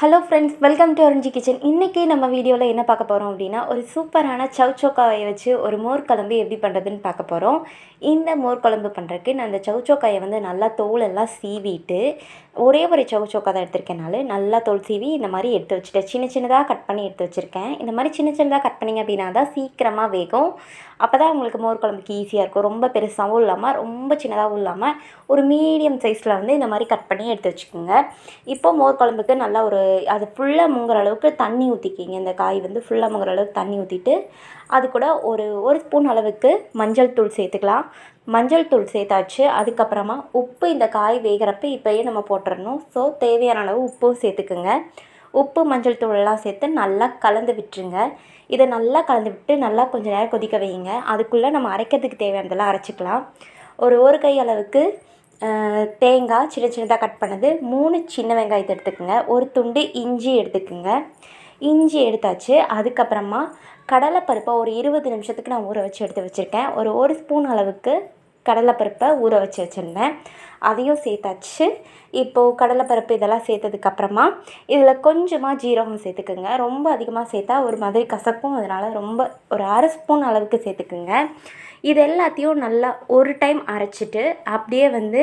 Hello friends welcome to orange kitchen இன்றைக்கி நம்ம வீடியோவில் என்ன பார்க்க போகிறோம் அப்படின்னா ஒரு சூப்பரான சவுச்சோக்காயை வச்சு ஒரு மோர் குழம்பு எப்படி பண்ணுறதுன்னு பார்க்க போகிறோம் இந்த மோர் குழம்பு பண்ணுறதுக்கு நான் அந்த சவுச்சோக்காயை வந்து நல்லா தோலெல்லாம் சீவிட்டு ஒரே ஒரு சவுச்சோக்கா தான் எடுத்திருக்கேனால நல்லா தோல் சீவி இந்த மாதிரி எடுத்து வச்சுட்டேன். சின்ன சின்னதாக கட் பண்ணி எடுத்து வச்சுருக்கேன். இந்த மாதிரி சின்ன சின்னதாக கட் பண்ணிங்க அப்படின்னா தான் சீக்கிரமாக வேகும். அப்போ தான் உங்களுக்கு மோர் குழம்புக்கு ஈஸியாக இருக்கும். ரொம்ப பெருசாகவும் இல்லாமல் ரொம்ப சின்னதாகவும் இல்லாமல் ஒரு மீடியம் சைஸில் வந்து இந்த மாதிரி கட் பண்ணி எடுத்து வச்சுக்கோங்க. இப்போ மோர் குழம்புக்கு நல்லா ஒரு அது ஃபுல்லாக முங்குற அளவுக்கு தண்ணி ஊற்றிக்கிங்க இந்த காய் வந்து ஃபுல்லாக முங்குற அளவுக்கு தண்ணி ஊற்றிட்டு அது கூட ஒரு ஒரு ஸ்பூன் அளவுக்கு மஞ்சள் தூள் சேர்த்துக்கலாம். மஞ்சள் தூள் சேர்த்தாச்சு அதுக்கப்புறமா உப்பு இந்த காய் வேகிறப்ப இப்போயே நம்ம போட்டுடணும் ஸோ தேவையான அளவு உப்பும் சேர்த்துக்குங்க. உப்பு மஞ்சள் தூளெல்லாம் சேர்த்து நல்லா கலந்து விட்டுருங்க. இதை நல்லா கலந்து விட்டு நல்லா கொஞ்சம் நேரம் கொதிக்க வைங்க அதுக்குள்ளே நம்ம அரைக்கிறதுக்கு தேவையானதெல்லாம் அரைச்சிக்கலாம். ஒரு ஒரு கை அளவுக்கு தேங்காய் சின்ன சின்னதாக கட் பண்ணது. மூணு சின்ன வெங்காயத்தை எடுத்துக்கோங்க. ஒரு துண்டு இஞ்சி எடுத்துக்கோங்க. இஞ்சி எடுத்தாச்சு. அதுக்கப்புறமா கடலைப்பருப்பை ஒரு இருபது நிமிஷத்துக்கு நான் ஊற வச்சு எடுத்து வச்சுருக்கேன். ஒரு ஒரு ஸ்பூன் அளவுக்கு கடலைப்பருப்பை ஊற வச்சு வச்சுருந்தேன். அதையும் சேர்த்தாச்சு. இப்போது கடலைப்பருப்பு இதெல்லாம் சேர்த்ததுக்கப்புறமா இதில் கொஞ்சமாக ஜீரகம் சேர்த்துக்குங்க. ரொம்ப அதிகமாக சேர்த்தா ஒரு மாதிரி கசக்கும். அதனால் ரொம்ப ஒரு அரை ஸ்பூன் அளவுக்கு சேர்த்துக்குங்க. இது எல்லாத்தையும் நல்லா ஒரு டைம் அரைச்சிட்டு அப்படியே வந்து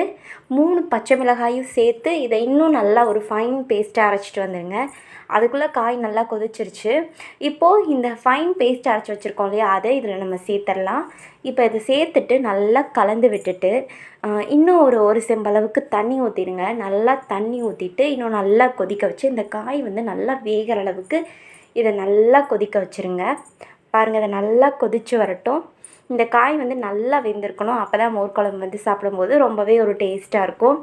மூணு பச்சை மிளகாயும் சேர்த்து இதை இன்னும் நல்லா ஒரு ஃபைன் பேஸ்ட்டாக அரைச்சிட்டு வந்துடுங்க அதுக்குள்ளே காய் நல்லா கொதிச்சிருச்சு. இப்போது இந்த ஃபைன் பேஸ்ட் அரைச்சி வச்சுருக்கோம் இல்லையா? அதை இதில் நம்ம சேர்த்துடலாம். இப்போ இதை சேர்த்துட்டு நல்லா கலந்து விட்டுட்டு இன்னும் ஒரு ஒரு செம்பளவுக்கு தண்ணி ஊற்றிடுங்க நல்லா தண்ணி ஊற்றிட்டு இன்னும் நல்லா கொதிக்க வச்சு இந்த காய் வந்து நல்லா வேகிற அளவுக்கு இதை நல்லா கொதிக்க வச்சுருங்க. பாருங்கள் இதை நல்லா கொதித்து வரட்டும். இந்த காய் வந்து நல்லா வெந்திருக்கணும். அப்போ தான் மோர் குழம்பு வந்து சாப்பிடும்போது ரொம்பவே ஒரு டேஸ்ட்டாக இருக்கும்.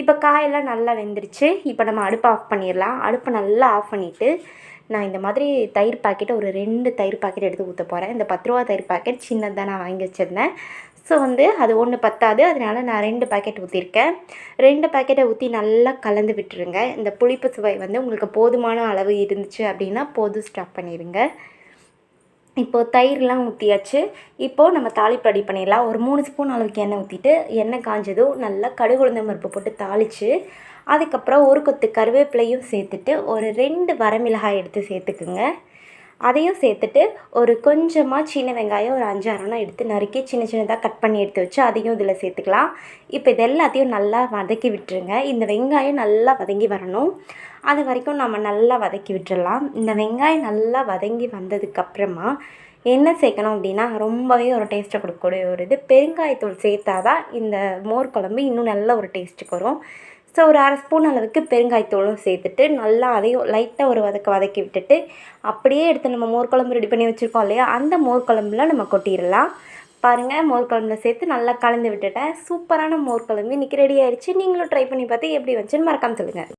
இப்போ காயெல்லாம் நல்லா வெந்துருச்சு. இப்போ நம்ம அடுப்பை ஆஃப் பண்ணிடலாம். அடுப்பை நல்லா ஆஃப் பண்ணிவிட்டு நான் இந்த மாதிரி தயிர் பாக்கெட்டை ஒரு ரெண்டு தயிர் பாக்கெட் எடுத்து ஊற்ற போகிறேன் இந்த பத்து ரூபா தயிர் பாக்கெட் சின்னதாக நான் வாங்கி வச்சுருந்தேன். ஸோ வந்து அது ஒன்று பத்தாது. அதனால் நான் ரெண்டு பாக்கெட் ஊற்றிருக்கேன் ரெண்டு பாக்கெட்டை ஊற்றி நல்லா கலந்து விட்டுருங்க. இந்த புளிப்பு சுவை வந்து உங்களுக்கு போதுமான அளவு இருந்துச்சு அப்படின்னா போதும் ஸ்டாப் பண்ணிடுங்க இப்போது தயிர்லாம் ஊற்றியாச்சு இப்போது நம்ம தாளிப்பு ரெடி பண்ணிடலாம். ஒரு மூணு ஸ்பூன் அளவுக்கு எண்ணெய் ஊற்றிட்டு எண்ணெய் காஞ்சதும் நல்லா கடுகு உளுந்தம் பருப்பு போட்டு தாளித்து அதுக்கப்புறம் ஒரு கொத்து கருவேப்பிலையும் சேர்த்துட்டு ஒரு ரெண்டு வரமிளகாய் எடுத்து சேர்த்துக்குங்க. அதையும் சேர்த்துட்டு ஒரு கொஞ்சமாக சின்ன வெங்காயம் ஒரு அஞ்சாறுனா எடுத்து நறுக்கி சின்ன சின்னதாக கட் பண்ணி எடுத்து வச்சு அதையும் இதில் சேர்த்துக்கலாம். இப்போ இது எல்லாத்தையும் நல்லா வதக்கி விட்டுருங்க. இந்த வெங்காயம் நல்லா வதங்கி வரணும். அது வரைக்கும் நம்ம நல்லா வதக்கி விட்டுடலாம் இந்த வெங்காயம் நல்லா வதங்கி வந்ததுக்கப்புறமா என்ன சேர்க்கணும் அப்படின்னா ரொம்பவே ஒரு டேஸ்ட்டை கொடுக்கக்கூடிய ஒரு இது. பெருங்காயத்தூள் சேர்த்தா தான் இந்த மோர் குழம்பு இன்னும் நல்ல ஒரு டேஸ்ட்டுக்கு வரும். ஸோ ஒரு அரை ஸ்பூன் அளவுக்கு பெருங்காயத்தூளும் சேர்த்துட்டு நல்லா அதையும் லைட்டாக ஒரு வதக்க வதக்கி விட்டுட்டு அப்படியே எடுத்து நம்ம மோர் குழம்பு ரெடி பண்ணி வச்சுருக்கோம் இல்லையா? அந்த மோர் குழம்புல நம்ம கொட்டிடலாம். பாருங்கள் மோர் குழம்புல சேர்த்து நல்லா கலந்து விட்டுட்டேன். சூப்பரான மோர் குழம்பு இன்றைக்கி ரெடி ஆயிடுச்சு நீங்களும் ட்ரை பண்ணி பார்த்து எப்படி வச்சுன்னு மறக்காமல் சொல்லுங்கள்